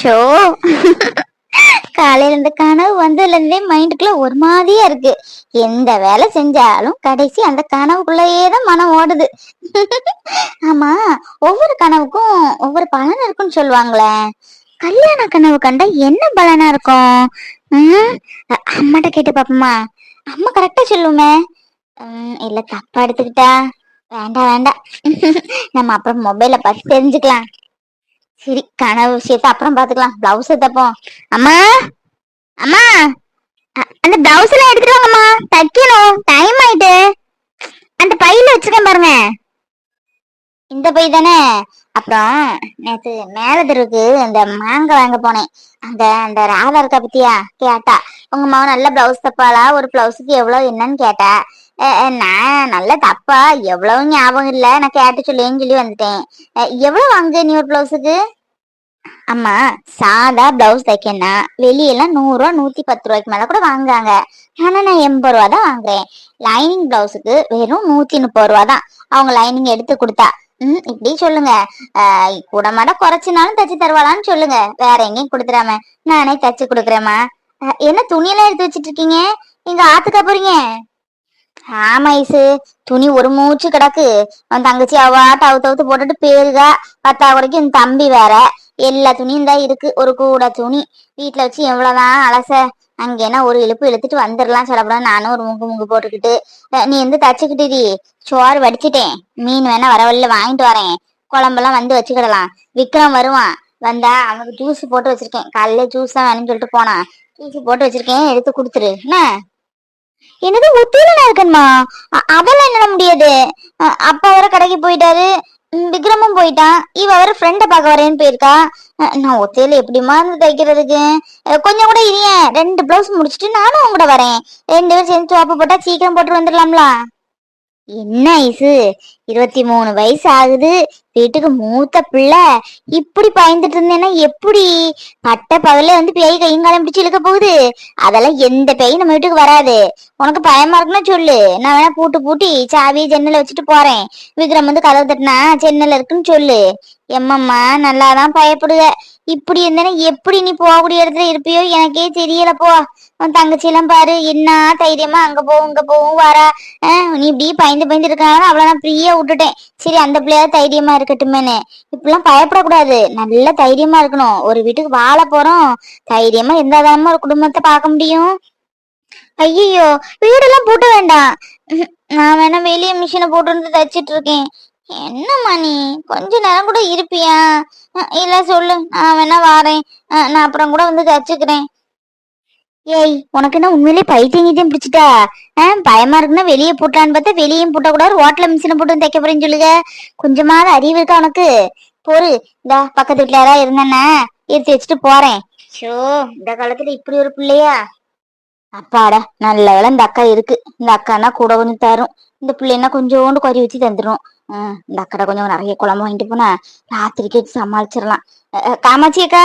Show காலையில இருந்து கனவு வந்ததுல இருந்தே மைண்டுக்குள்ள ஒரு மாதிரியா இருக்கு. எந்த வேலை செஞ்சாலும் கடைசி அந்த கனவுக்குள்ளேயே தான் மனம் ஓடுது. ஆமா ஒவ்வொரு கனவுக்கும் ஒவ்வொரு பலன் இருக்குன்னு சொல்லுவாங்களே. கல்யாண கனவு கண்டா என்ன பலனா இருக்கும்? ம், அம்மாட்ட கேட்டு பாப்போமா? அம்மா கரெக்டா சொல்லுமே. ம், இல்ல தப்பா எடுத்துக்கிட்டா? வேண்டாம் வேண்டாம். நம்ம அப்புறம் மொபைல பார்த்து தெரிஞ்சுக்கலாம். சரி கனவு விஷயத்த அப்புறம் பாத்துக்கலாம் பிளவுஸ் தப்போம். அம்மா அம்மா அந்த பிளவுஸ் எல்லாம் எடுத்துட்டு வாங்கம்மா. தைக்கணும். டைம் ஆயிட்டு. அந்த பையில வச்சிருக்கேன் பாருங்க. இந்த பை தானே? அப்புறம் நேத்து மேல தெருவுக்கு அந்த மாங்காய் வாங்க போனேன். அந்த அந்த ராதா இருக்கா பத்தியா? கேட்டா. உங்க மாவு நல்ல பிளவுஸ் தப்பாளா? ஒரு பிளவுஸுக்கு எவ்வளவு என்னன்னு கேட்டா நான் நல்ல தப்பா. எவ்வளவு ஞாபகம் இல்ல. நான் கேட்டு சொல்லேன்னு சொல்லி வந்துட்டேன். எவ்வளவு வாங்க நீ ஒரு பிளவுஸுக்கு? அம்மா சாதா பிளவுஸ் தைக்கணும்னா வெளியெல்லாம் நூறு ரூபா நூத்தி பத்து ரூபாய்க்கு மேல கூட வாங்குறாங்க. ஆனா நான் எண்பது ரூபா தான் வாங்குறேன். லைனிங் பிளவுஸுக்கு வெறும் நூத்தி முப்பது ரூபா தான். அவங்க லைனிங் எடுத்து கொடுத்தா. ம் இப்படி சொல்லுங்க. கூட மாட குறைச்சினாலும் தச்சு தருவாளான்னு சொல்லுங்க. வேற எங்கேயும் கொடுத்துடாம. நானே தச்சு கொடுக்குறேம்மா. என்ன துணியெல்லாம் எடுத்து வச்சிட்டு இருக்கீங்க? எங்க ஆத்துக்கா போறீங்க? ஆமா ஐசு. துணி ஒரு மூச்சு கிடக்கு. அவன் தங்கச்சி அவாட்ட அவுத்து அவுத்து போட்டுட்டு பேருகா பத்தா குறைக்கு என் தம்பி வேற. எல்லா துணியும் தான் இருக்கு. ஒரு கூட துணி. வீட்டுல வச்சு எவ்வளவுதான் அலச. அங்கேனா ஒரு இழுப்பு இழுத்துட்டு வந்துடலாம் சொல்லப்படாது நானும் ஒரு முங்கு முங்கு போட்டுக்கிட்டு. நீ வந்து தச்சுக்கிட்டுடி சோறு வடிச்சிட்டேன். மீன் வேணா வர வழியில வாங்கிட்டு வரேன். குழம்பெல்லாம் வந்து வச்சுக்கிடலாம். விக்ரம் வருவான். வந்தா அவனுக்கு ஜூஸ் போட்டு வச்சிருக்கேன். காலையில ஜூஸ் தான் வேணும்னு சொல்லிட்டு போனான். ஜூஸ் போட்டு வச்சிருக்கேன். எடுத்து கொடுத்துரு. என்ன? என்னது ஒத்தியில இருக்கணுமா அவெல்லாம் என்ன முடியாது. அப்பா வர கடைக்கு போயிட்டாரு. விக்ரமும் போயிட்டான். இவ அவர் ஃப்ரெண்ட பார்க்க வரேன்னு போயிருக்கா. நான் ஒத்தையில எப்படிமா இருந்து தைக்கிறதுக்கு? கொஞ்சம் கூட இல்லையே ரெண்டு பிளவுஸ் முடிச்சிட்டு நானும் உங்க கூட வரேன். ரெண்டு பேரும் சேர்ந்து சோப்பு போட்டா சீக்கிரம் போட்டு வந்துடலாம்ல. என்ன ஐசு? இருபத்தி மூணு வயசு ஆகுது. வீட்டுக்கு மூத்த பிள்ளை. இப்படி பயந்துட்டு இருந்தேன்னா எப்படி? பட்ட பகல்ல வந்து பேய் கையும் காலம் பிடிச்சு இழுக்க போகுது. அதெல்லாம் எந்த பேய் நம்ம வீட்டுக்கு வராது. உனக்கு பயமா இருக்குன்னா சொல்லு. நான் வேணா பூட்டு பூட்டி சாவி ஜன்னல வச்சுட்டு போறேன். விக்ரம் வந்து கதவு தட்டினா ஜன்னல் இருக்குன்னு சொல்லு. எம்மம்மா நல்லாதான் பயப்படுவ இப்படி இருந்தேன்னா எப்படி நீ போகக்கூடிய இடத்துல இருப்பியோ? எனக்கே தெரியல போ. உன் தங்கச்சி எல்லாம் பாரு. என்ன தைரியமா அங்க போவும் இங்க போவும் வரா. ஆஹ் நீ இப்படி பயந்து பயந்து இருக்கனால அவளை நான் ஃப்ரீயா விட்டுட்டேன். சரி அந்த பிள்ளையாவது தைரியமா இருக்கட்டுமேனு. இப்படிலாம் பயப்படக்கூடாது. நல்ல தைரியமா இருக்கணும். ஒரு வீட்டுக்கு வாழ போறோம். தைரியமா இருந்தாதானமா ஒரு குடும்பத்தை பார்க்க முடியும். ஐயோ வீடெல்லாம் பூட்ட வேண்டாம். நான் வேணா வெளியே மிஷினை போட்டு வந்து தச்சிட்டு இருக்கேன். என்னம்மா நீ? கொஞ்ச நேரம் கூட இருப்பியா? இல்ல சொல்லு. நான் வேணா வாரேன். நான் அப்புறம் கூட வந்து தச்சுக்கிறேன். ஏய் உனக்கு என்ன உண்மையிலே பைத்தியம் கீத்தியம் பிடிச்சிட்டா? பயமா இருக்குன்னா வெளியே போட்டான்னு பார்த்தா வெளியும் போட்டக்கூடாது ஹோட்டல்ல மிஷினை போட்டு தைக்க போறேன்னு சொல்லுங்க. கொஞ்சமாவது அறிவு இருக்கா உனக்கு? பொறு இந்த பக்கத்து வீட்டுல யாராவது இருந்தேன்னா எடுத்து வச்சுட்டு போறேன். ஷோ இந்த காலத்துல இப்படி ஒரு பிள்ளையா? அப்பாடா நல்ல வேலை இந்த அக்கா இருக்கு. இந்த அக்கானா கூட கொஞ்சம் தரும். இந்த பிள்ளைன்னா கொஞ்சோண்டு கொறி வச்சு தந்துடும் இந்த அக்கடை கொஞ்சம் நிறைய குழம்பு வாங்கிட்டு போனா ராத்திரிக்கு வச்சு சமாளிச்சிடலாம். காமாட்சி அக்கா?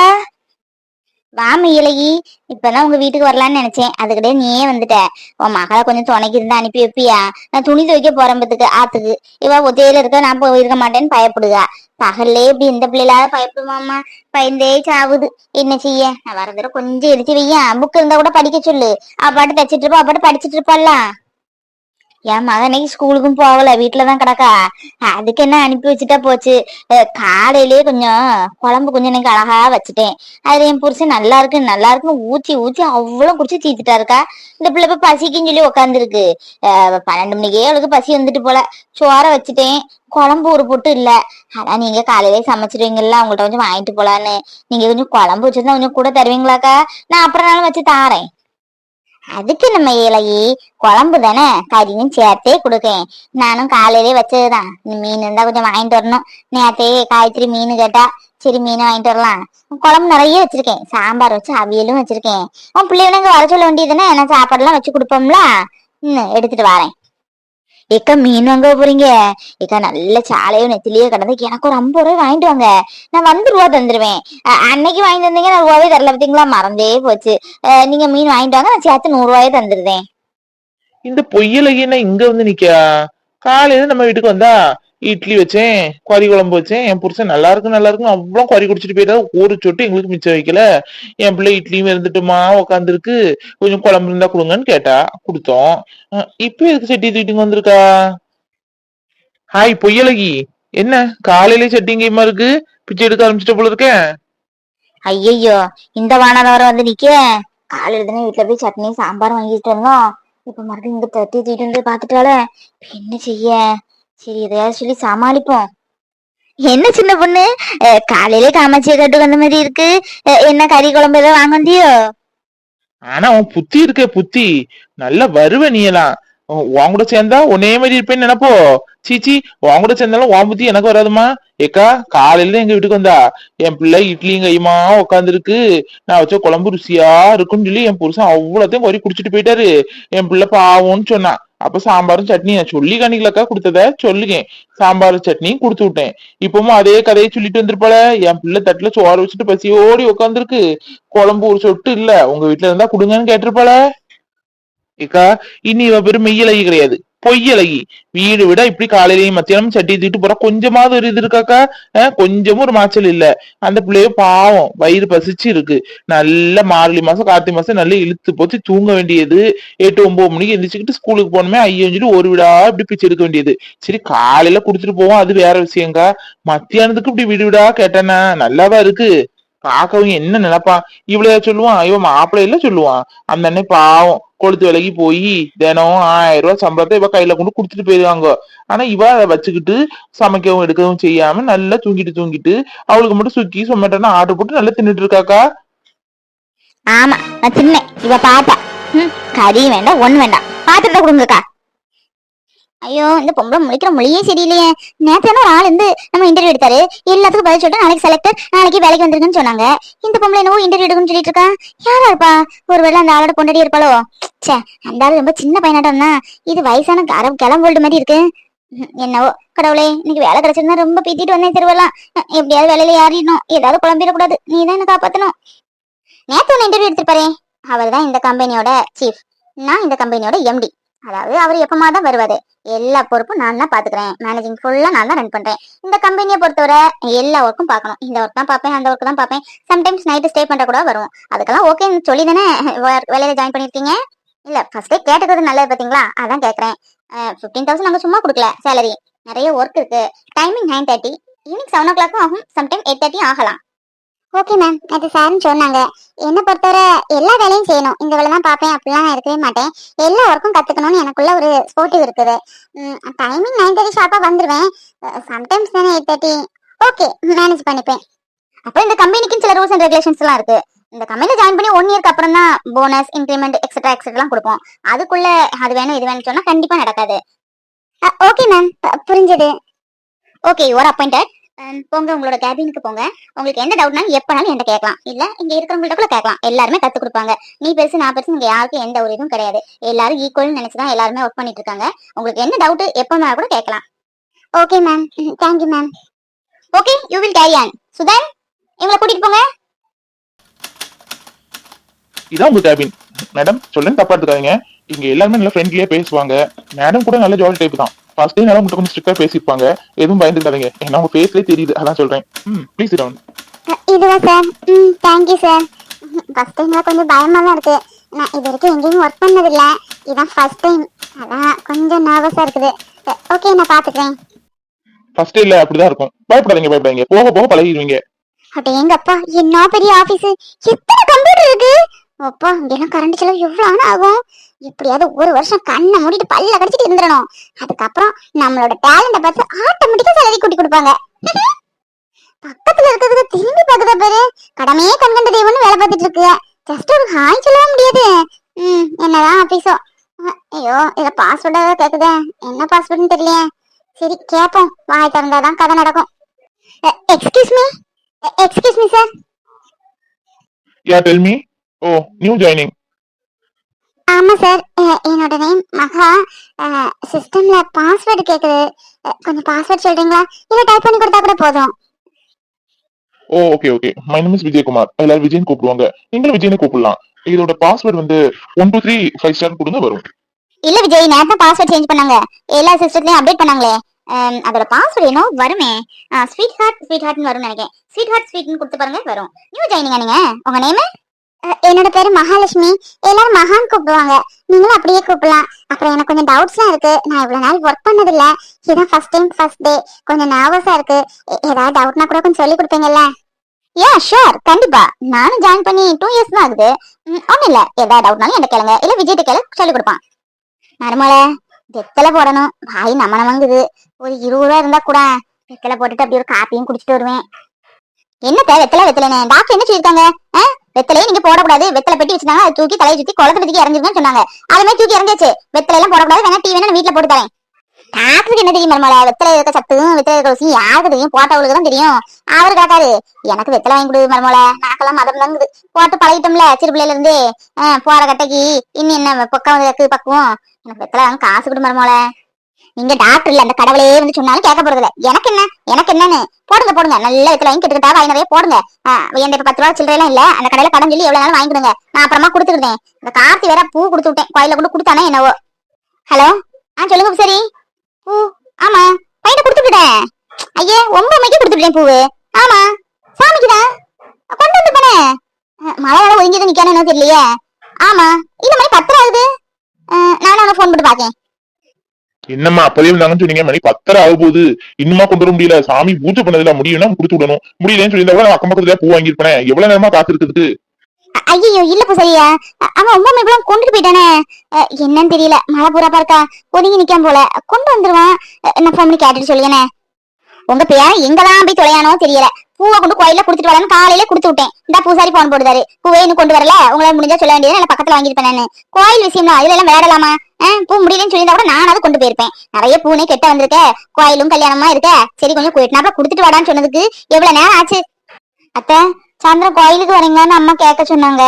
வாம இலகி இப்பதான் உங்க வீட்டுக்கு வரலான்னு நினைச்சேன். அதுக்கிட்டே நீயே வந்துட்ட. உன் மகளை கொஞ்சம் துணைக்கு இருந்தா அனுப்பி வைப்பியா? நான் துணி துவைக்க போறம்பத்துக்கு ஆத்துக்கு. இவ ஒத்தையில இருக்க நான் போயிருக்க மாட்டேன்னு பயப்படுகா பகல்லே இப்படி இந்த பிள்ளைலாத பயப்படுமாமா பயந்தே சாவுது. என்ன செய்ய? நான் வர தடவை கொஞ்சம் எரிச்சு வையா புக் இருந்தா கூட படிக்க சொல்லு. அப்பாட்டு தச்சிட்டு இருப்பா அப்பாட்டு படிச்சிட்டு இருப்பாளா? என் மகன் இன்னைக்கு ஸ்கூலுக்கும் போகல வீட்டுலதான் கிடக்கா. அதுக்கு என்ன அனுப்பி வச்சுட்டா போச்சு? காலையிலேயே கொஞ்சம் குழம்பு கொஞ்சம் எனக்கு அழகா வச்சுட்டேன். அதுல என் புருஷன் நல்லா இருக்கு நல்லா இருக்குன்னு ஊத்தி ஊத்தி அவ்வளவு குடிச்சு தீத்துட்டா இருக்கா? இந்த பிள்ளை இப்ப பசிக்குன்னு சொல்லி உக்காந்துருக்கு. பன்னெண்டு மணிக்கே அவளுக்கு பசி வந்துட்டு போல. சோற வச்சுட்டேன். குழம்பு ஒரு பொட்டு இல்ல. அதான் நீங்க காலையிலே சமைச்சிருவீங்கல்ல அவங்கள்ட்ட கொஞ்சம் வாங்கிட்டு போலான்னு. நீங்க கொஞ்சம் குழம்பு வச்சிருந்தா கொஞ்சம் கூட தருவீங்களாக்கா? நான் அப்புறம் நாளும் வச்சு தாரேன். அதுக்கு நம்ம இலையி குழம்பு தானே கறியும் சேர்த்தே கொடுக்கேன். நானும் காலையிலே வச்சதுதான். நீ மீன் இருந்தா கொஞ்சம் வாங்கிட்டு வரணும். நேத்தே காய்ச்சிரி மீன் கேட்டா சரி மீன் வாங்கிட்டு வரலாம். குழம்பு நிறைய வச்சிருக்கேன். சாம்பார் வச்சு அவியலும் வச்சிருக்கேன். உன் பிள்ளைகளுக்கு வர சொல்ல வேண்டியதுன்னா நான் சாப்பாடுலாம் வச்சு கொடுப்போம்ல? எடுத்துட்டு வரேன். ஏக்கா மீன் வாங்க போறீங்க. ஏக்கா நல்ல சாலையோ நெத்திலேயே கிடந்து எனக்கு ஒரு ஐம்பது ரூபாய் வாங்கிட்டு வாங்க. நான் வந்து ரூபா தந்துருவேன். அன்னைக்கு வாங்கி தந்தீங்க நான் ரூபாவே தரல. பார்த்தீங்களா மறந்தே போச்சு. நீங்க மீன் வாங்கிட்டு வாங்க. நான் சேர்த்து நூறு ரூபாயே தந்துருதேன் இந்த பொய்யலையன இங்க வந்து நிக்கா காலையில நம்ம வீட்டுக்கு வந்தா இட்லி வச்சேன் கறி குழம்பு வச்சேன் என் புருஷன் நல்லா இருக்கு நல்லா இருக்கும் அவ்வளவு கறி குடிச்சிட்டு போயிட்டா ஒரு சொட்டு எங்களுக்கு மிச்சம் வைக்கல. என் பிள்ளை இட்லியும் இருந்துட்டுமா உட்காந்துருக்கு கொஞ்சம் குழம்பு இருந்தா கொடுங்கன்னு கேட்டா கொடுத்தோம். இப்போ எதுக்கு செட்டி தூக்கிட்டு வந்திருக்கா? ஹாய் பொய்யலகி. என்ன காலையிலே செட்டிங்கையுமா இருக்கு. பிச்சை எடுக்க ஆரம்பிச்சிட்ட போல இருக்கேன் ஐயையோ இந்த வானதாரம் வந்து நிக்க காலையில தானே வீட்டுல போய் சட்னி சாம்பார் வாங்கிட்டு இருந்தோம் இப்ப மறுபடியும் இங்க தட்டி தூக்கிட்டு வந்து பாத்துட்டால என்ன செய்ய? சரி எதையாவது சொல்லி சமாளிப்போம் என்ன சின்ன பொண்ணு காலையிலே காமாட்சியை கட்டு வந்த மாதிரி இருக்கு என்ன கறி குழம்பு ஏதாவது வாங்க ஆனா உன் புத்தி இருக்கே புத்தி நல்லா வருவ நீ எல்லாம் உன் கூட சேர்ந்தா உன்னே மாதிரி இருப்பேன்னு நினைப்போ சீச்சி உன் கூட சேர்ந்தாலும் உன் புத்தி எனக்கு வராதுமா ஏக்கா காலையில எங்க வீட்டுக்கு வந்தா என் பிள்ளை இட்லியும் கையுமா உட்காந்துருக்கு நான் வச்ச குழம்பு ருசியா இருக்குன்னு சொல்லி என் புருஷன் அவ்வளோத்தையும் கொறி குடிச்சிட்டு போயிட்டாரு என் பிள்ளை பாவம்னு சொன்னா அப்ப சாம்பாரும் சட்னி நான் சொல்லி கணிக்கலக்கா கொடுத்தத சொல்லுங்க. சாம்பார் சட்னியும் கொடுத்து விட்டேன். இப்பவும் அதே கதையை சொல்லிட்டு வந்திருப்பாள? என் பிள்ளை தட்டுல சோறு வச்சுட்டு பசியோடி உட்காந்துருக்கு குழம்பு ஒரு சொட்டு இல்ல. உங்க வீட்டுல இருந்தா கொடுங்கன்னு கேட்டிருப்பாள? ஏக்கா இனி இவ பெரும் மெய்யலகி கிடையாது. பொய்யலகி. வீடு விட இப்படி காலையிலையும் மத்தியானம் சட்டி தூக்கிட்டு போற. கொஞ்சமாவது ஒரு இது இருக்காக்கா? கொஞ்சமும் ஒரு மாச்சல் இல்ல. அந்த பிள்ளைய பாவம். வயிறு பசிச்சு இருக்கு நல்ல மார்கழி மாசம் கார்த்திகை மாசம் நல்லா இழுத்து போச்சு. தூங்க வேண்டியது. எட்டு ஒன்பது மணிக்கு எந்திரிச்சுக்கிட்டு ஸ்கூலுக்கு போகணுமே ஐயோ சொல்லி ஒரு விடா இப்படி பிச்சு எடுக்க வேண்டியது. சரி காலையில குடுத்துட்டு போவோம். அது வேற விஷயங்கா? மத்தியானத்துக்கு இப்படி வீடு விடா கேட்டேன்னா? நல்லாதான் இருக்கு. பார்க்கவும் என்ன நினைப்பான் இவ்வளவு சொல்லுவான்? இவன் மாப்பிள்ளையில சொல்லுவான். அந்த அண்ணன் பாவம். கொளுத்து விலகி போய் தினம் ஆயிரம் ரூபாய் சம்பளத்தை இவ கையில கொண்டு குடுத்துட்டு போயிருவாங்க ஆனா இவ அதை வச்சுக்கிட்டு சமைக்கவும் எடுக்கவும் செய்யாம நல்லா தூங்கிட்டு தூங்கிட்டு அவளுக்கு மட்டும் சுக்கி சொமேட்டோன்னு ஆர்டர் போட்டு நல்லா தின்னுட்டு இருக்காக்கா? ஆமா நான் சின்ன இவ பாப்பா. கறி வேண்டாம் ஒன்னு வேண்டாம். பாத்துட்டு கொடுங்கக்கா. ஐயோ இந்த பொம்பளை முழிக்கிற மொழியே சரியில்லையே. நேத்தான ஒரு ஆள் வந்து நம்ம இன்டர்வியூ எடுத்தாரு. எல்லாத்துக்கும் பதில் சொல்லிட்டு நாளைக்கு செலக்டர் நாளைக்கு வேலைக்கு வந்திருக்குன்னு சொன்னாங்க. இந்த பொம்பளை என்னவோ இன்டர்வியூ எடுக்கணும்னு சொல்லிட்டு இருக்கா? யாரா இருப்பா? ஒருவேளை அந்த ஆளோட பொண்டாடி இருப்பாளோ? ச்சே அந்த ஆள் ரொம்ப சின்ன பையனாட்டம்னா இது வயசான கர கிளம்போல்டு மாதிரி இருக்கு. என்னவோ கடவுளே இன்னைக்கு வேலை கிடைச்சிருந்தா ரொம்ப பீத்திட்டு வந்தேன் திருவெல்லாம். எப்படியாவது வேலையில யாரிடணும் ஏதாவது குழம்பிடக்கூடாது நீ தான் என்ன காப்பாத்தணும். நேத்து ஒன்று இன்டர்வியூ எடுத்திருப்பாரே. அவர் தான் இந்த கம்பெனியோட சீஃப் நான் இந்த கம்பெனியோட எம்டி அதாவது அவர் எப்பமா தான் வருவாரு. எல்லா பொறுப்பும் நான் தான் பாத்துக்கிறேன். மேனேஜிங் ஃபுல்லா நான் தான் ரன் பண்றேன். இந்த கம்பெனியை பொறுத்தவரை எல்லா ஒர்க்கும் பார்க்கணும் இந்த ஒர்க் தான் பார்ப்பேன் அந்த ஒர்க் தான் பார்ப்பேன் சம்டைம்ஸ் நைட்டு ஸ்டே பண்ற கூட வரும். அதுக்கெல்லாம் ஓகேன்னு சொல்லி தானே வேலையில ஜாயின் பண்ணிருக்கீங்க? இல்ல ஃபர்ஸ்டே கேட்டுக்கிறது நல்லது பாத்தீங்களா? அதான் கேட்கறேன் ஃபிஃப்டீன் தௌசண்ட் நாங்க சும்மா கொடுக்கல சேலரி நிறைய ஒர்க் இருக்கு. Timing nine thirty evening seven ஓ கிளாக்கும் ஆகும். சம்டைம் எயிட் தேர்ட்டி ஆகலாம். ஓகே மேம் அது சார்னு சொன்னாங்க. என்னை பொறுத்தவரை எல்லா வேலையும் செய்யணும். இந்த வேலை தான் பார்ப்பேன். அப்படிலாம் நான் இருக்கவே மாட்டேன். எல்லா ஒர்க்கும் கற்றுக்கணும்னு எனக்குள்ள ஒரு ஸ்போர்ட்டிவ் இருக்குது. டைமிங் நைன் தேர்ட்டி ஷார்ப்பாக வந்துடுவேன் சம்டைம்ஸ் தானே எயிட் தேர்ட்டி ஓகே மேனேஜ் பண்ணிப்பேன். அப்புறம் இந்த கம்பெனிக்கு சில ரூல்ஸ் அண்ட் ரெகுலேஷன்ஸ்லாம் இருக்குது இந்த கம்பெனியில் ஜாயின் பண்ணி ஒன் இயர்க்கு அப்புறம் தான் போனஸ் இன்க்ரிமெண்ட் எக்ஸட்ரா எக்ஸட்ராலாம் கொடுப்போம். அதுக்குள்ள அது வேணும் இது வேணும்னு சொன்னால் கண்டிப்பாக நடக்காது. ஓகே மேம் புரிஞ்சது. ஓகே யுவர் அப்பாயிண்டட் போங்க உங்களோட கேபினுக்கு போங்க. உங்களுக்கு எந்த டவுட்னாலும் எப்பனாலும் என்கிட்ட கேட்கலாம். இல்ல இங்க இருக்கிறவங்கள்ட்ட கூட கேட்கலாம். எல்லாருமே கத்து கொடுப்பாங்க. நீ பெருசு நான் பெருசு இங்க யாருக்கும் எந்த ஒரு இதுவும் கிடையாது. எல்லாரும் ஈக்குவல் நினைச்சுதான் எல்லாருமே ஒர்க் பண்ணிட்டு இருக்காங்க. உங்களுக்கு என்ன டவுட் எப்பனா கூட கேட்கலாம். Okay ma'am thank you ma'am okay you will carry on Sudhan இவங்களை கூட்டிட்டு போங்க. இதான் உங்க கேபின் மேடம் சொல்லுங்க தப்பா எடுத்துக்காதீங்க. இங்க எல்லாருமே நல்லா ஃப்ரெண்ட்லியா பேசுவாங்க. மேடம் கூட நல்ல ஜாலி டைப் தான். ஃபர்ஸ்ட் நல்லா மட்டும் கொஞ்சம் ஸ்ட்ரிக்டா பேசியிருப்பாங்க. எதுவும் பயந்துக்காதீங்க ஏன்னா உங்க ஃபேஸ்லயே தெரியுது. அதான் சொல்றேன். ம். ப்ளீஸ் டவுன் இதுவா சார் ம் thank you sir first time கொஞ்சம் பயமா தான் இருக்கு. நான் இது வரைக்கும் எங்கேயும் ஒர்க் பண்ணதில்ல. இதான் ஃபர்ஸ்ட் டைம் அதான் கொஞ்சம் நர்வஸா இருக்குது. ஓகே நான் பாத்துக்கிறேன். ஃபர்ஸ்ட் டேல அப்படிதான் இருக்கும். பயப்படாதீங்க பயப்படாதீங்க. போக போக பழகிடுவீங்க. அட எங்கப்பா என்ன பெரிய ஆபீஸ் எத்தனை கம்ப்யூட்டர் இருக்கு? அப்பா இங்கெல்லாம் கரண்ட் செலவு எவ்வளோ ஆனா ஆகும்? எப்படியாவது ஒரு வருஷம் கண்ணை மூடிட்டு பல்ல கடிச்சிட்டு இருந்துடணும். அதுக்கப்புறம் நம்மளோட டேலண்ட பார்த்து ஆட்டோமேட்டிக்கா சேலரி கூட்டி கொடுப்பாங்க. பக்கத்துல இருக்கிறதுக்கு திரும்பி பார்க்குத பாரு. கடமையே கண்கண்ட தெய்வம்னு வேலை பார்த்துட்டு இருக்கு. ஜஸ்ட் ஒரு ஹாய் சொல்லவே முடியாது. ம் என்னதான் ஆஃபீஸோ ஐயோ இத பாஸ்வேர்டு கேட்குதே என்ன பாஸ்வேர்டுன்னு தெரியலையே. சரி கேட்போம் வாய் திறந்தாதான் கதை நடக்கும். Excuse me excuse me sir ya tell me oh new joining ஆமா சார். என்னோட நேம் மகா. சிஸ்டம்ல பாஸ்வேர்டு கேக்குது. கொஞ்சம் பாஸ்வேர்ட் சொல்றீங்களா? இல்ல டைப் பண்ணி கொடுத்தா கூட போதும். ஓ okay okay my name is Vijayakumar. எல்லாரும் விஜயன் கூப்பிடுவாங்க. நீங்களும் விஜயனை கூப்பிடலாம். இதோட பாஸ்வேர்ட் வந்து one two three five star கொடுங்க வரும். இல்ல விஜய் நேரத்தை பாஸ்வேர்ட் சேஞ்ச் பண்ணாங்க. எல்லா சிஸ்டத்துலயும் அப்டேட் பண்ணாங்களே. அதோட பாஸ்வேர்ட் என்ன வருமே. ஸ்வீட் ஹார்ட் ஸ்வீட் ஹார்ட்னு வரும்னு நினைக்கிறேன். ஸ்வீட் ஹார்ட் ஸ்வீட்னு கொடுத்து பாருங்க வரும். நியூ ஜாயினிங்கா நீங்க? உங்க நேம் என்னோட பேரு மகாலட்சுமி. எல்லாரும் மகான் கூப்பிடுவாங்க. நீங்களும் அப்படியே கூப்பிடலாம். அப்புறம் எனக்கு கொஞ்சம் டவுட்ஸ்லாம் இருக்கு. நான் இவ்வளவு நாள் ஒர்க் பண்ணதில்ல. இதுதான் ஃபர்ஸ்ட் டைம் ஃபர்ஸ்ட் டே கொஞ்சம் நர்வஸா இருக்கு. ஏதாவது டவுட்னா கூட கொஞ்சம் சொல்லி கொடுப்பீங்கல்ல? யா ஷூர் கண்டிப்பா. நானும் ஜாயின் பண்ணி டூ இயர்ஸ் தான் ஆகுது. ம், ஒண்ணும் இல்ல. ஏதாவது டவுட்னாலும் என்ன கேளுங்க. இல்ல விஜய் கேளு. சொல்லி கொடுப்பான். மருமலை வெத்தலை போடணும். வாய் நம்ம நமங்குது ஒரு இருபது ரூபா இருந்தா கூட வெத்தலை போட்டுட்டு அப்படியே ஒரு காப்பியும் குடிச்சிட்டு வருவேன். என்னத்த வெத்தலை வெத்தலைன்னு. டாக்டர் என்ன சொல்லியிருக்காங்க வெத்தலையே நீங்க போடக்கூடாது. வெத்தலை பெட்டி வச்சிருந்தாங்க. அதை தூக்கி தலையை சுத்தி குளத்தை பத்திக்கு இறங்கிருக்குன்னு சொன்னாங்க. அதுமே தூக்கி இறங்கிச்சு வெத்தலை எல்லாம் போடக்கூடாது. வேணா டீ வேணா வீட்டுல போட்டு தரேன். டாக்டருக்கு என்ன தெரியும் மருமலை வெத்தலை இருக்க சத்தும் வெத்தலை இருக்க ருசியும் யாருக்கு தெரியும்? போட்டவங்களுக்கு தான் தெரியும். அவரு கேட்டாரு எனக்கு வெத்தலை வாங்கி கொடு மருமலை நாக்கெல்லாம் மதம் தங்குது. போட்டு பழகிட்டோம்ல சிறு பிள்ளையில இருந்து போற கட்டைக்கு. இன்னும் என்ன பக்கம் இருக்கு பக்குவம். எனக்கு வெத்தலை வாங்க காசு கொடு மருமலை நீங்க டாக்டர் இல்ல அந்த கடவுளே வந்து சொன்னாலும் கேட்க போறது இல்ல எனக்கு என்ன? எனக்கு என்னன்னு? போடுங்க போடுங்க. நல்ல இடத்துல வாங்கி கிட்டத்தட்ட வாங்கி நிறைய போடுங்க. ஆ, இப்ப பத்து ரூபா சில்லறையெல்லாம் இல்ல? அந்த கடையில கடன் சொல்லி எவ்வளவு நாளும் வாங்கிடுங்க. நான் அப்புறமா கொடுத்துக்கிட்டேன். இந்த கார்த்தி வேற பூ கொடுத்து விட்டேன். கோயில கொண்டு கொடுத்தானே என்னவோ. ஹலோ? ஆ சொல்லுங்க சரி பூ. ஆமா. பையனை கொடுத்துட்டேன். ஐயே ஒன்பது மணிக்கு கொடுத்துட்டேன் பூவு. ஆமா. சாமிக்குதான் கொண்டு வந்து போனே. மழை வேலை ஒதுங்கிட்டு நிக்கானு தெரியலையே. ஆமா. இந்த மாதிரி பத்திரம் ஆகுது. நானும் அவனை ஃபோன் பண்ணி பாக்கேன். என்னம்மா அப்பதே இருந்தாங்கன்னு சொன்னீங்க மணி பத்தரை ஆக போகுது இன்னுமா கொண்டு வர முடியல. சாமி பூஜை பண்ணதுல முடியும்னா கொடுத்து விடணும். முடியலன்னு சொல்லியிருந்தா அக்கம் பக்கத்துல பூ வாங்கியிருப்பேன். எவ்வளவு நேரமா காத்திருக்கிறதுக்கு ஐயோ இல்ல பூசாரியா. அவன் ஒன்பது மேலாம் கொண்டுட்டு போயிட்டானே. என்னன்னு தெரியல. மழை பூரா பார்க்கா. ஒதுங்கி நிக்காம போல. கொண்டு வந்துருவான். அஹ் நான் ஃபோன் பண்ணி கேட்டுட்டு சொல்லுங்கண்ணே. உங்க பேரன் எங்கதான் போய் தொலையானோ தெரியல. பூவை கொண்டு கோயில கொடுத்துட்டு வரலான்னு காலையில கொடுத்து விட்டேன். இந்த பூசாரி போன் போடுதாரு. பூவே இன்னும் கொண்டு வரல. உங்களால முடிஞ்சா சொல்ல வேண்டியது நான் பக்கத்துல வாங்கிருப்பேன் நானு. கோயில் விஷயம் தான் இதுல எல்லாம் விளையாடலாமா பூ முடியலன்னு சொல்லியிருந்தா கூட நானாவது கொண்டு போயிருப்பேன். நிறைய பூனே கெட்ட வந்திருக்க. கோயிலும் கல்யாணமா இருக்க? சரி கொஞ்சம் போயிட்டுனாப்ப கொடுத்துட்டு வாடான்னு சொன்னதுக்கு எவ்வளவு நேரம் ஆச்சு? அத்தை சாயந்தரம் கோயிலுக்கு வரீங்களான்னு அம்மா கேட்க சொன்னாங்க.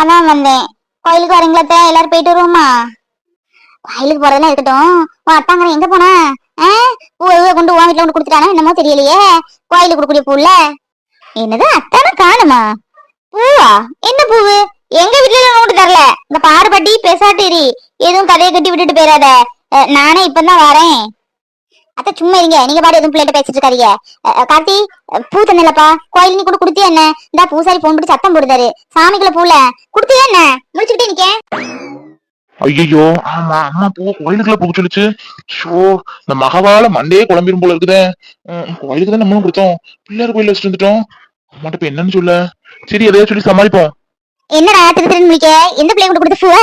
அதான் வந்தேன். கோயிலுக்கு வரீங்களா அத்தை? எல்லாரும் போயிட்டு வருவோமா? கோயிலுக்கு போறதெல்லாம் இருக்கட்டும். உன் அத்தாங்கற எங்க போனா? கொண்டு உன் வீட்டுல கொண்டு கொடுத்துட்டானா என்னமோ தெரியலையே. கோயிலுக்கு கொடுக்கக்கூடிய பூல. என்னது அத்தான காணுமா? பூவா? என்ன பூவு? எங்க வீட்டுல நோட்டு கொண்டு தரல. இந்த பாருபட்டி பெசாட்டிரி எதுவும் கதையை கட்டி விட்டுட்டு போயிடாத. நானே இப்பதான் வரேன். அத்தை சும்மா இருங்க. நீங்க பாடு எதுவும் பிள்ளைகிட்ட பேசிட்டு இருக்காதீங்க. கார்த்தி பூ தந்தலப்பா. கோயில் நீ கூட குடுத்தியா என்ன? இந்த பூசாரி போன் பிடிச்சி சத்தம் போடுதாரு. சாமிக்குள்ள பூல. குடுத்தியா என்ன? முடிச்சுக்கிட்டே நிக்க ஐயோ ஆமா அம்மா பூ கோயிலுக்குள்ள பூ சொல்லிச்சு. ஷோ இந்த மகவால மண்டையே குழம்பிரும் போல இருக்குதே. கோயிலுக்கு தான் நம்மளும் கொடுத்தோம். பிள்ளையார் கோயில வச்சுட்டு வந்துட்டோம். அம்மாட்ட இப்ப என்னன்னு சொல்ல? சரி எதையா சொல்லி சமாளிப்போம். என்னடா திரு திருன்னு முடிக்க எந்த பிள்ளை கூட கொடுத்து பூவ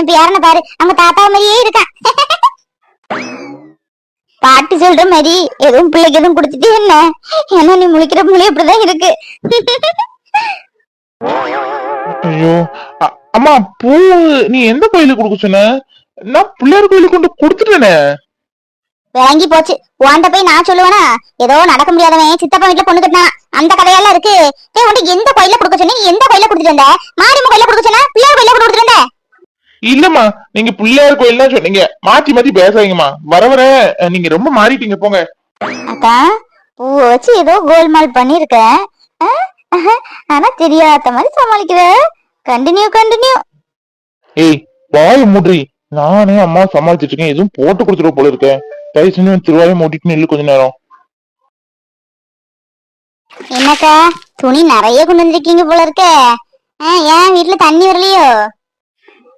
இப்ப யாருன்னு பாரு. அவங்க தாத்தா மாதிரியே இருக்கான் பாட்டு சொல்ற மாதிரி எதுவும் பிள்ளைக்கு எதுவும் கொடுத்துட்டு என்ன? ஏன்னா நீ முழிக்கிற மொழி அப்படிதான் இருக்கு. ஐயோ அம்மா பூ நீ எந்த கோயிலுக்கு கொடுக்க சொன்ன? நான் பிள்ளையார் கோயிலுக்கு கொண்டு கொடுத்துட்டேனே. விளங்கி போச்சு. உன்கிட்ட போய் நான் சொல்லுவேனா? ஏதோ நடக்க முடியாதவன் சித்தப்பா வீட்டுல பொண்ணு கட்டினா. அந்த கதையெல்லாம் இருக்கு. டேய் உன்கிட்ட எந்த கோயில கொடுக்க சொன்னீ? நீ எந்த கோயில கொடுத்துட்டு வந்த? மாரியம்மன் கோயில கொடுக்க சொன்னா பிள்ளையார் கோயில கொடுத்துட்டு வந்த? இல்லம்மா நீங்க பிள்ளையார் கோயில் தான் சொன்னீங்க. மாத்தி மாத்தி பேசாதீங்கம்மா. வர வர நீங்க ரொம்ப மாறிட்டீங்க. போங்க. அக்கா பூ வச்சு ஏதோ கோல்மால் பண்ணிருக்க. ஆனா தெரியாத மாதிரி சமாளிக்கிற. கண்டினியூ கண்டினியூ ஏய் வாய மூட்ரி நானே அம்மா சமாளிச்சிட்டு இருக்கேன். எதுவும் போட்டு கொடுத்துருவ போல இருக்கேன் தயவு செஞ்சு திருவாயை மூட்டிட்டு நில்லு கொஞ்ச நேரம். என்னக்கா? துணி நிறைய கொண்டு வந்திருக்கீங்க போல இருக்க. ஏன் வீட்டுல தண்ணி வரலையோ?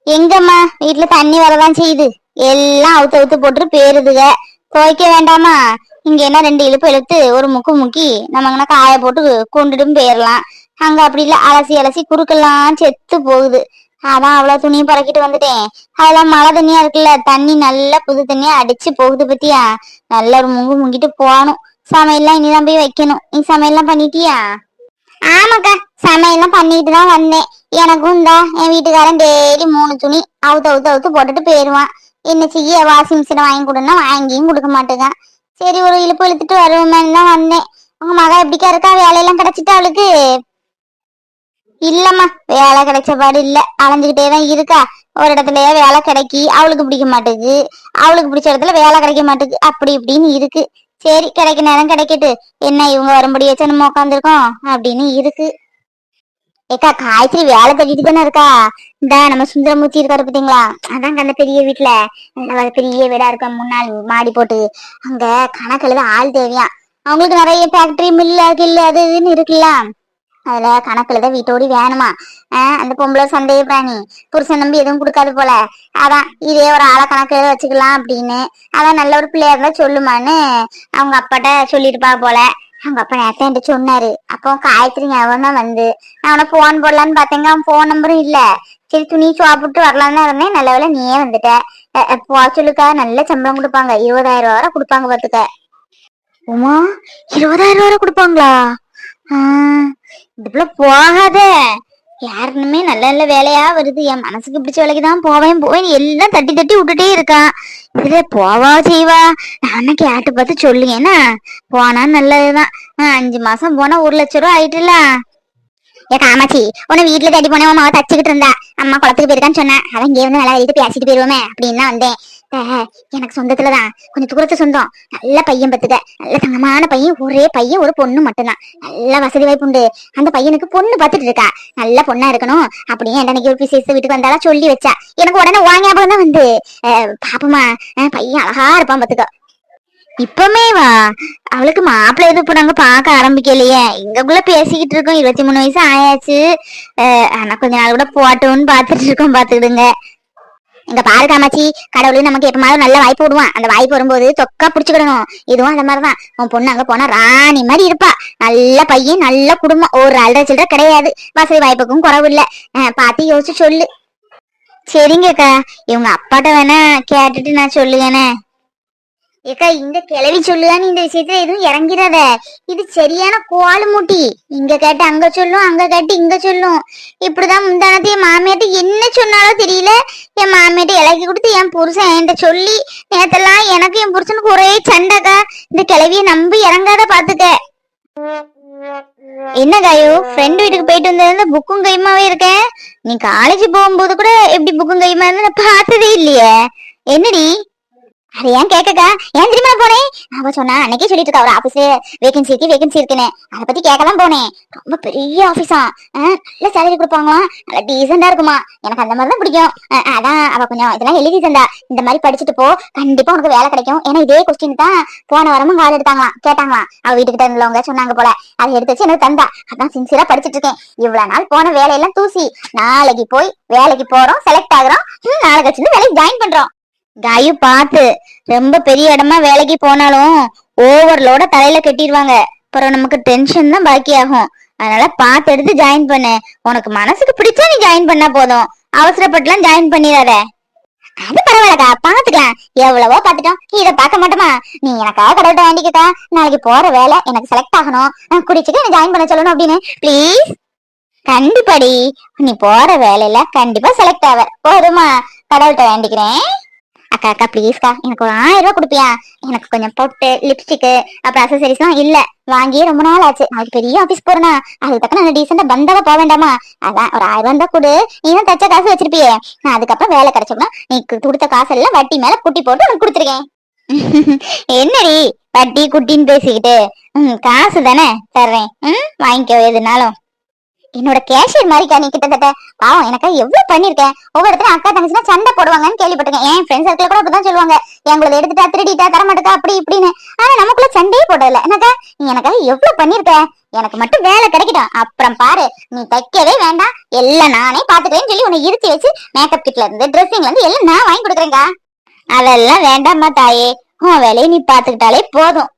எங்கம்மா? வீட்டுல தண்ணி வரதான் செய்யுது. எல்லாம் அவுத்து அவுத்து போட்டு பேருதுக. துவைக்க வேண்டாமா? இங்க என்ன ரெண்டு இழுப்பு இழுத்து ஒரு முக்கு முக்கி நம்ம காய போட்டு கொண்டுட்டும் போயிடலாம் அங்க அப்படி இல்ல அலசி அலசி குறுக்கெல்லாம் செத்து போகுது. அதான் அவ்வளவு துணியும் பறக்கிட்டு வந்துட்டேன். அதெல்லாம் மழை தண்ணியா இருக்குல்ல தண்ணி நல்லா புது தண்ணியா அடிச்சு போகுது பத்தியா? நல்ல ஒரு முங்கு முங்கிட்டு போகணும். சமையல்லாம் இனிதான் போய் வைக்கணும். நீ சமையல்லாம் பண்ணிட்டியா? ஆமாக்கா சமையல்லாம் பண்ணிட்டு தான் வந்தேன். எனக்கும் தான் என் வீட்டுக்காரன் டெய்லி மூணு துணி அவுத்து அவுத்து அவுத்து போட்டுட்டு போயிடுவான் என்ன செய்ய வாஷிங் மிஷினை வாங்கி கொடுன்னா வாங்கியும் கொடுக்க மாட்டேங்கான். சரி ஒரு இழுப்பு இழுத்துட்டு வருவோமேன்னு தான் வந்தேன். உங்க மகா எப்படிக்கா இருக்கா? வேலையெல்லாம் கிடைச்சிட்டு அவளுக்கு? இல்லம்மா வேலை கிடைச்ச பாடு இல்ல அலைஞ்சுக்கிட்டே தான் இருக்கா ஒரு இடத்துலயே வேலை கிடைக்கி அவளுக்கு பிடிக்க மாட்டேங்குது அவளுக்கு பிடிச்ச இடத்துல வேலை கிடைக்க மாட்டேங்குது அப்படி இப்படின்னு இருக்கு சரி கிடைக்க நேரம் கிடைக்கட்டு என்ன இவங்க வரும்படி வச்சு நம்ம உட்காந்துருக்கோம் அப்படின்னு இருக்கு ஏக்கா காய்ச்சி வேலை தேடிட்டு தானே இருக்கா இந்த நம்ம சுந்தரமூர்த்தி இருக்காரு பாத்தீங்களா அதாங்க அந்த பெரிய வீட்டுல பெரிய வீடா இருக்க முன்னாள் மாடி போட்டு அங்க கணக்குல ஆள் தேவையா அவங்களுக்கு நிறைய ஃபேக்டரி மில்லு கில்லு அது இதுன்னு இருக்குல்ல அதுல கணக்குல தான் வீட்டோடி வேணுமா? ஆஹ் அந்த பொம்பளை சந்தேக பிராணி. புருஷன் நம்பி எதுவும் கொடுக்காது போல. அதான் இதே ஒரு ஆளை கணக்குல வச்சுக்கலாம் அப்படின்னு. அதான் நல்ல ஒரு பிள்ளையா இருந்தா சொல்லுமான்னு அவங்க அப்பாட்ட சொல்லிருப்பா போல. அவங்க அப்பா நேரத்தை என்கிட்ட சொன்னாரு. அப்போ காயத்ரி ஞாபகம் தான் வந்து. நான் அவனை போன் போடலான்னு பார்த்தேங்க. அவன் போன் நம்பரும் இல்ல. சரி துணி சாப்பிட்டு வரலான்னு தான் இருந்தேன். நல்ல வேலை நீயே வந்துட்ட. போ சொல்லுக்கா. நல்ல சம்பளம் கொடுப்பாங்க. இருபதாயிரம் ரூபா வரை கொடுப்பாங்க பாத்துக்க உமா இருபதாயிரம் ரூபா வரை கொடுப்பாங்களா? இதுக்குள்ள போகாத. யாருன்னுமே நல்ல நல்ல வேலையா வருது. என் மனசுக்கு பிடிச்ச வேலைக்கு தான் போவேன் போவேன். எல்லாம் தட்டி தட்டி விட்டுட்டே இருக்கான். இதுல போவா செய்வா. நானும் கேட்டு பார்த்து சொல்லுங்க என்ன? போனா நல்லதுதான். அஞ்சு மாசம் போனா ஒரு லட்ச ரூபா ஆயிட்டுல. ஏ காமாச்சி உன்னை வீட்டுல தேடி போனேன் உன் மாவ தச்சுக்கிட்டு இருந்தா. அம்மா குளத்துக்கு போயிருக்கான்னு சொன்ன. அவன் இங்கே வந்து நல்லா எழுதி பேசிட்டு போயிருவோமே அப்படின்னு தான் வந்தேன். எனக்கு சொந்தத்துலதான். கொஞ்சம் தூரத்து சொந்தம். நல்ல பையன் பத்துக்க நல்ல தங்கமான பையன் ஒரே பையன் ஒரு பொண்ணு மட்டும்தான். நல்ல வசதி வாய்ப்பு உண்டு. அந்த பையனுக்கு பொண்ணு பார்த்துட்டு இருக்கா. நல்ல பொண்ணா இருக்கணும் அப்படியே அன்னைக்கு ஒரு விசேஷ வீட்டுக்கு வந்தாலும் சொல்லி வச்சா. எனக்கு உடனே வாங்கியாபகம் தான் வந்து. பாப்பமா பாப்போமா பையன் அழகா இருப்பான் பத்துக்க இப்பமே வா. அவளுக்கு மாப்பிள்ளை எதுவும் இப்ப நாங்க பார்க்க ஆரம்பிக்கலையே. இங்கக்குள்ள பேசிக்கிட்டு இருக்கோம். இருபத்தி மூணு வயசு ஆயாச்சு. அஹ், ஆனா கொஞ்ச நாள் கூட போட்டோம்னு பாத்துட்டு இருக்கோம். பாத்துக்கிடுங்க இங்க பாரு காமாச்சி கடவுள் நமக்கு எப்பமாவது நல்ல வாய்ப்பு விடுவான். அந்த வாய்ப்பு வரும்போது தொக்கா புடிச்சுக்கிடணும். இதுவும் அந்த மாதிரிதான் உன் பொண்ணு அங்க போனா ராணி மாதிரி இருப்பா. நல்ல பையன் நல்ல குடும்பம். ஒரு அல்ற சில்லற கிடையாது. வசதி வாய்ப்புக்கும் குறவு இல்ல. பாத்து யோசிச்சு சொல்லு. சரிங்கக்கா இவங்க அப்பாட்ட வேணா கேட்டுட்டு நான் சொல்லுவேனே. ஏக்கா இந்த கிளவி சொல்லுதான்னு இந்த விஷயத்துல எதுவும் இறங்கிறத இது சரியான கோல் மூட்டி. இங்க கேட்டு அங்க சொல்லும் அங்க கேட்டு இங்க சொல்லும். இப்படிதான் முந்தானத்து என் மாமியாட்ட என்ன சொன்னாலும் தெரியல. என் மாமியாட்ட இலக்கி கொடுத்து என் புருஷன் என்கிட்ட சொல்லி நேத்தெல்லாம் எனக்கு என் புருஷனுக்கு ஒரே சண்டைக்கா. இந்த கிளவிய நம்பி இறங்காத பாத்துக்க. என்ன காயோ ஃப்ரெண்ட் வீட்டுக்கு போயிட்டு வந்தது புக்கும் கைமாவே இருக்கேன் நீ காலேஜ் போகும்போது கூட எப்படி புக்கும் கைமா இருந்து நான் பார்த்ததே இல்லையே. என்னடி? அது ஏன் கேட்கக்கா ஏன் தெரியுமா போனேன் அவ சொன்னா அன்னைக்கே சொல்லிட்டு இருக்கா ஒரு ஆபீஸ் வேகன்சி இருக்கு வேகன்சி இருக்குன்னு. அதை பத்தி கேட்கலாம் போனேன் ரொம்ப பெரிய ஆபீஸா நல்ல சேலரி கொடுப்பாங்களாம் நல்ல டீசெண்டா இருக்குமா? எனக்கு அந்த மாதிரி தான் பிடிக்கும் அதான் அவ கொஞ்சம் இதெல்லாம் எழுதி தந்தா. இந்த மாதிரி படிச்சுட்டு போ. கண்டிப்பா உனக்கு வேலை கிடைக்கும். ஏன்னா இதே கொஸ்டின் தான் போன வாரமும் கால் எடுத்தாங்களாம். கேட்டாங்களாம். அவ வீட்டுக்கிட்ட இருந்தவங்க சொன்னாங்க போல. அதை எடுத்து வச்சு எனக்கு தந்தா. அதான் சின்சியரா படிச்சிட்டு இருக்கேன். இவ்வளவு நாள் போன வேலையெல்லாம் தூசி. நாளைக்கு போய் வேலைக்கு போறோம் செலக்ட் ஆகுறோம். நாளைக்கு வச்சு வேலைக்கு ஜாயின் பண்றோம். காயு பார்த்து ரொம்ப பெரிய இடமா வேலைக்கு போனாலும் ஓவர்லோட தலையில கட்டிடுவாங்க அப்புறம் நமக்கு டென்ஷன் தான் பாக்கி ஆகும் அதனால பார்த்து எடுத்து ஜாயின் பண்ணு. உனக்கு மனசுக்கு பிடிச்சா நீ ஜாயின் பண்ணா போதும். அவசரப்பட்டுலாம் ஜாயின் பண்ணிடாத அது பரவாயில்லக்கா பாத்துக்கலாம். எவ்வளவோ பாத்துட்டோம். இத பார்க்க மாட்டோமா? நீ எனக்காக கடவுட்ட வேண்டிக்கிட்டா நாளைக்கு போற வேலை எனக்கு செலக்ட் ஆகணும். நான் குடிச்சிட்டு ஜாயின் பண்ண சொல்லணும் அப்படின்னு. ப்ளீஸ் கண்டிப்பாடி. நீ போற வேலையில கண்டிப்பா செலக்ட் ஆவ. போதுமா? கடவுள்கிட்ட வேண்டிக்கிறேன். அக்கா அக்கா ப்ளீஸ்க்கா எனக்கு ஒரு ஆயிரம் ரூபாய் கொடுப்பியா? எனக்கு கொஞ்சம் பொட்டு லிப்ஸ்டிக்கு அப்புறம் அசசரிஸ்லாம் இல்ல. வாங்கியே ரொம்ப நாள் ஆச்சு. நாளைக்கு பெரிய ஆபீஸ் போறேனா. அதுக்கு தக்க நான் டீசெண்டா பந்தாவா போக வேண்டாமா? அதான் ஒரு ஆயிரம் ரூபாய் தான் கொடு. நீ தான் தச்ச காசு வச்சிருப்பியே. நான் அதுக்கப்புறம் வேலை கிடைச்சோம்னா நீ கொடுத்த காசு எல்லாம் வட்டி மேல குட்டி போட்டு உனக்கு கொடுத்துருக்கேன். என்னடி? வட்டி குட்டின்னு பேசிக்கிட்டு. ம் காசு தானே? தர்றேன். ம் வாங்கிக்கோ எதுனாலும். என்னோட கேஷியர் மாதிரிக்கா நீ கிட்டத்தட்ட பாவம் எனக்கு எவ்வளவு பண்ணிருக்கேன்? ஒவ்வொருத்தரும் அக்கா தங்கச்சினா சண்டை போடுவாங்கன்னு கேள்விப்பட்டிருக்கேன். என் ஃப்ரெண்ட்ஸ் சர்க்கிள் கூட அப்படிதான் சொல்லுவாங்க. எங்களை எடுத்துட்டா திருடிட்டா தரமாட்டுக்கா அப்படி இப்படின்னு. ஆனா நமக்குள்ள சண்டையே போடல எனக்கா நீ எனக்காக எவ்வளவு பண்ணிருக்க? எனக்கு மட்டும் வேலை கிடைக்கட்டும். அப்புறம் பாரு நீ தைக்கவே வேண்டாம். எல்லாம் நானே பாத்துக்கிறேன்னு சொல்லி உன்னை இருத்தி வச்சு மேக்கப் கிட்ல இருந்து ட்ரெஸ்ஸிங்ல இருந்து எல்லாம் நான் வாங்கி கொடுக்குறேங்க அதெல்லாம் வேண்டாமா தாயே. உன் வேலையை நீ பாத்துக்கிட்டாலே போதும்.